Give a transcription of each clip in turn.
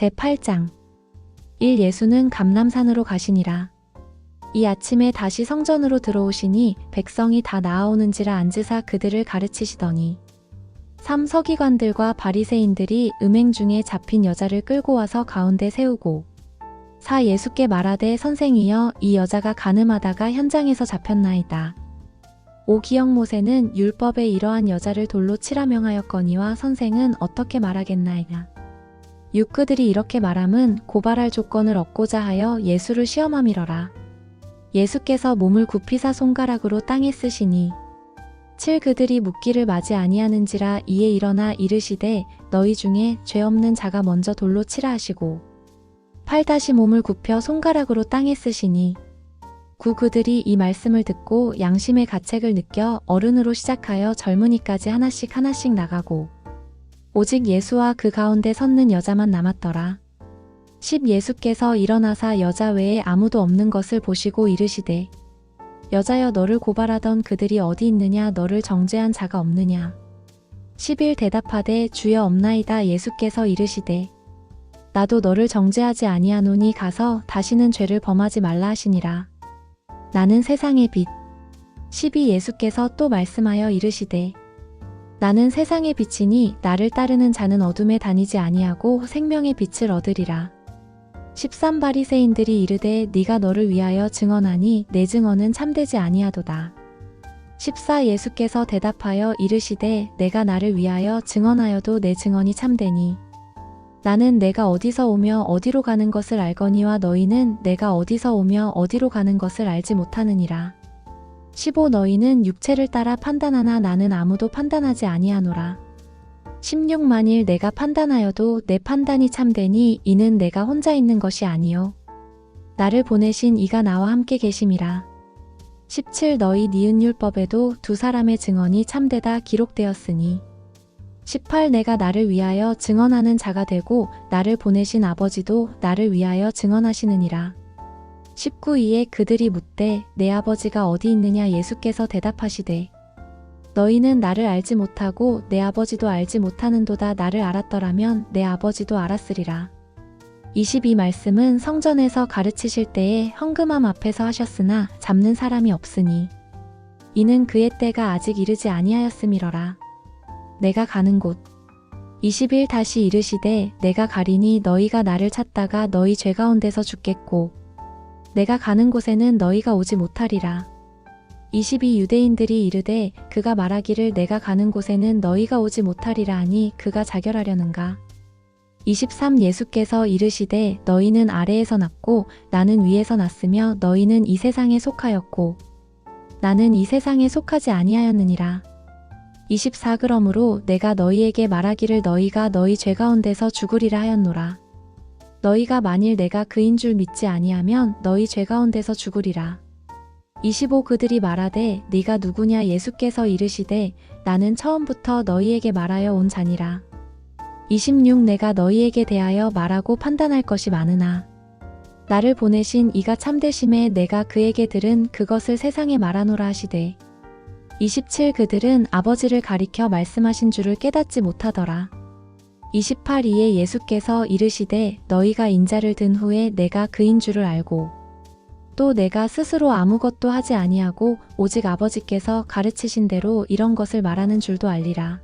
제8장 1 예수는 감남산으로 가시니라. 이 아침에 다시 성전으로 들어오시니 백성이 다 나아오는지라 앉으사 그들을 가르치시더니 3 서기관들과 바리새인들이 음행 중에 잡힌 여자를 끌고 와서 가운데 세우고 4 예수께 말하되 선생이여 이 여자가 가늠하다가 현장에서 잡혔나이다. 5 기영 모세는 율법에 이러한 여자를 돌로 치라 명하였거니와 선생은 어떻게 말하겠나이냐. 6 그들이 이렇게 말함은 고발할 조건을 얻고자 하여 예수를 시험함이러라. 예수께서 몸을 굽히사 손가락으로 땅에 쓰시니 7 그들이 묻기를 맞이 아니하는지라 이에 일어나 이르시되 너희 중에 죄 없는 자가 먼저 돌로 치라 하시고 8 다시 몸을 굽혀 손가락으로 땅에 쓰시니 9 그들이 이 말씀을 듣고 양심의 가책을 느껴 어른으로 시작하여 젊은이까지 하나씩 하나씩 나가고 오직 예수와 그 가운데 섰는 여자만 남았더라. 10 예수께서 일어나사 여자 외에 아무도 없는 것을 보시고 이르시되 여자여 너를 고발하던 그들이 어디 있느냐? 너를 정죄한 자가 없느냐? 11 대답하되 주여 없나이다. 예수께서 이르시되 나도 너를 정죄하지 아니하노니 가서 다시는 죄를 범하지 말라 하시니라. 나는 세상의 빛. 12 예수께서 또 말씀하여 이르시되 나는 세상의 빛이니 나를 따르는 자는 어둠에 다니지 아니하고 생명의 빛을 얻으리라 13 바리새인들이 이르되 네가 너를 위하여 증언하니 내 증언은 참되지 아니하도다. 14 예수께서 대답하여 이르시되 내가 나를 위하여 증언하여도 내 증언이 참되니 나는 내가 어디서 오며 어디로 가는 것을 알거니와 너희는 내가 어디서 오며 어디로 가는 것을 알지 못하느니라. 15 너희는 육체를 따라 판단하나 나는 아무도 판단하지 아니하노라. 16 만일 내가 판단하여도 내 판단이 참되니 이는 내가 혼자 있는 것이 아니요. 나를 보내신 이가 나와 함께 계심이라. 17 너희 니은 율법에도 두 사람의 증언이 참되다 기록되었으니. 18 내가 나를 위하여 증언하는 자가 되고 나를 보내신 아버지도 나를 위하여 증언하시느니라 19 이에 그들이 묻되 내 아버지가 어디 있느냐 예수께서 대답하시되 너희는 나를 알지 못하고 내 아버지도 알지 못하는도다 나를 알았더라면 내 아버지도 알았으리라. 22 말씀은 성전에서 가르치실 때에 헌금함 앞에서 하셨으나 잡는 사람이 없으니 이는 그의 때가 아직 이르지 아니하였음이러라. 내가 가는 곳 21 다시 이르시되 내가 가리니 너희가 나를 찾다가 너희 죄 가운데서 죽겠고 내가 가는 곳에는 너희가 오지 못하리라. 22 유대인들이 이르되 그가 말하기를 내가 가는 곳에는 너희가 오지 못하리라 하니 그가 자결하려는가? 23 예수께서 이르시되 너희는 아래에서 났고 나는 위에서 났으며 너희는 이 세상에 속하였고 나는 이 세상에 속하지 아니하였느니라. 24 그러므로 내가 너희에게 말하기를 너희가 너희 죄 가운데서 죽으리라 하였노라 너희가 만일 내가 그인 줄 믿지 아니하면 너희 죄 가운데서 죽으리라 25 그들이 말하되 네가 누구냐 예수께서 이르시되 나는 처음부터 너희에게 말하여 온 자니라. 26 내가 너희에게 대하여 말하고 판단할 것이 많으나 나를 보내신 이가 참되심에 내가 그에게 들은 그것을 세상에 말하노라 하시되 27 그들은 아버지를 가리켜 말씀하신 줄을 깨닫지 못하더라. 28 이에 예수께서 이르시되 너희가 인자를 든 후에 내가 그인 줄을 알고 또 내가 스스로 아무것도 하지 아니하고 오직 아버지께서 가르치신 대로 이런 것을 말하는 줄도 알리라.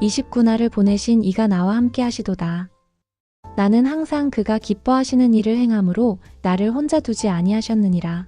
29나를 보내신 이가 나와 함께 하시도다. 나는 항상 그가 기뻐하시는 일을 행함으로 나를 혼자 두지 아니하셨느니라.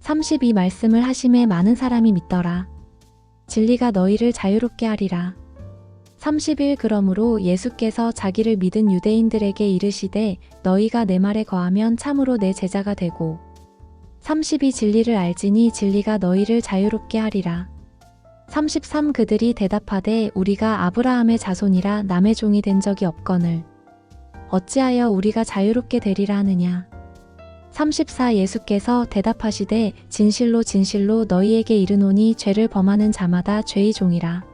32 말씀을 하심에 많은 사람이 믿더라. 진리가 너희를 자유롭게 하리라. 30일 그러므로 예수께서 자기를 믿은 유대인들에게 이르시되 너희가 내 말에 거하면 참으로 내 제자가 되고 32 진리를 알지니 진리가 너희를 자유롭게 하리라. 33 그들이 대답하되 우리가 아브라함의 자손이라 남의 종이 된 적이 없거늘 어찌하여 우리가 자유롭게 되리라 하느냐. 34 예수께서 대답하시되 진실로 진실로 너희에게 이르노니 죄를 범하는 자마다 죄의 종이라.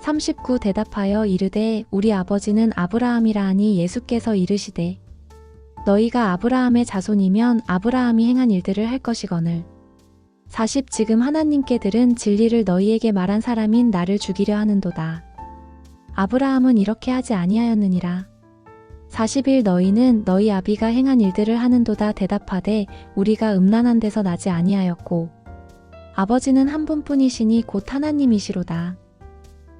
39 대답하여 이르되 우리 아버지는 아브라함이라 하니 예수께서 이르시되 너희가 아브라함의 자손이면 아브라함이 행한 일들을 할 것이거늘 40 지금 하나님께 들은 진리를 너희에게 말한 사람인 나를 죽이려 하는도다. 아브라함은 이렇게 하지 아니하였느니라. 40일 너희는 너희 아비가 행한 일들을 하는도다 대답하되 우리가 음란한 데서 나지 아니하였고 아버지는 한 분뿐이시니 곧 하나님이시로다.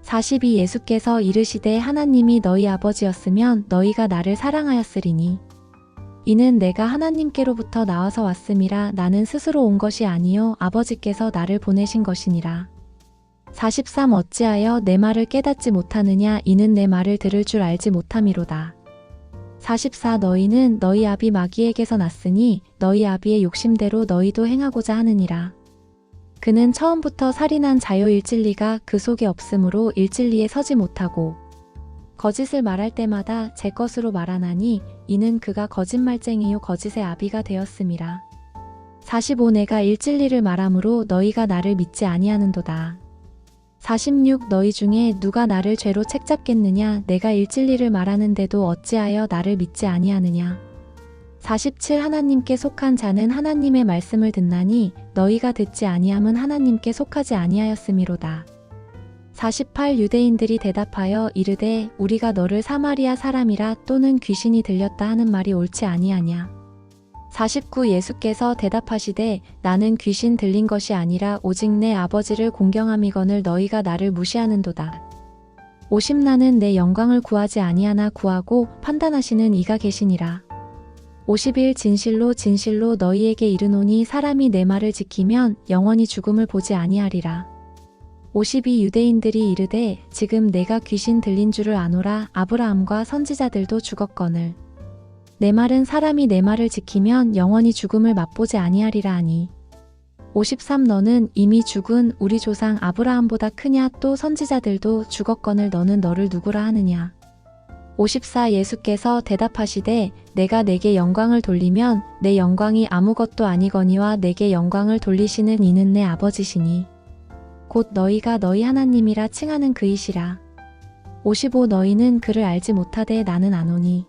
42 예수께서 이르시되 하나님이 너희 아버지였으면 너희가 나를 사랑하였으리니 이는 내가 하나님께로부터 나와서 왔음이라 나는 스스로 온 것이 아니요 아버지께서 나를 보내신 것이니라. 43 어찌하여 내 말을 깨닫지 못하느냐 이는 내 말을 들을 줄 알지 못함이로다. 44 너희는 너희 아비 마귀에게서 났으니 너희 아비의 욕심대로 너희도 행하고자 하느니라. 그는 처음부터 살인한 자요 일진리가 그 속에 없으므로 일진리에 서지 못하고 거짓을 말할 때마다 제 것으로 말하나니 이는 그가 거짓말쟁이요 거짓의 아비가 되었음이라. 45 내가 일진리를 말함으로 너희가 나를 믿지 아니하는도다. 46 너희 중에 누가 나를 죄로 책잡겠느냐 내가 일진리를 말하는데도 어찌하여 나를 믿지 아니하느냐 47 하나님께 속한 자는 하나님의 말씀을 듣나니 너희가 듣지 아니함은 하나님께 속하지 아니하였음이로다 48 유대인들이 대답하여 이르되 우리가 너를 사마리아 사람이라 또는 귀신이 들렸다 하는 말이 옳지 아니하냐 49 예수께서 대답하시되 나는 귀신 들린 것이 아니라 오직 내 아버지를 공경함이거늘 너희가 나를 무시하는도다. 50 나는 내 영광을 구하지 아니하나 구하고 판단하시는 이가 계시니라. 51 진실로 진실로 너희에게 이르노니 사람이 내 말을 지키면 영원히 죽음을 보지 아니하리라. 52 유대인들이 이르되 지금 내가 귀신 들린 줄을 아노라 아브라함과 선지자들도 죽었거늘. 내 말은 사람이 내 말을 지키면 영원히 죽음을 맛보지 아니하리라 하니 53 너는 이미 죽은 우리 조상 아브라함보다 크냐 또 선지자들도 죽었거늘 너는 너를 누구라 하느냐 54 예수께서 대답하시되 내가 내게 영광을 돌리면 내 영광이 아무것도 아니거니와 내게 영광을 돌리시는 이는 내 아버지시니 곧 너희가 너희 하나님이라 칭하는 그이시라 55 너희는 그를 알지 못하되 나는 아노니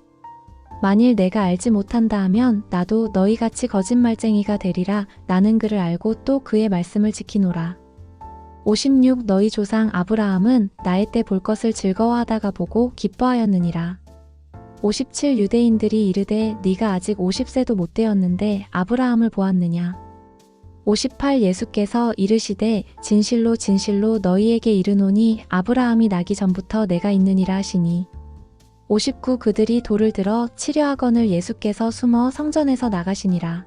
만일 내가 알지 못한다 하면 나도 너희같이 거짓말쟁이가 되리라 나는 그를 알고 또 그의 말씀을 지키노라. 56 너희 조상 아브라함은 나의 때 볼 것을 즐거워하다가 보고 기뻐하였느니라. 57 유대인들이 이르되 네가 아직 50세도 못 되었는데 아브라함을 보았느냐. 58 예수께서 이르시되 진실로 진실로 너희에게 이르노니 아브라함이 나기 전부터 내가 있느니라 하시니 59 그들이 돌을 들어 치려 하거늘 예수께서 숨어 성전에서 나가시니라.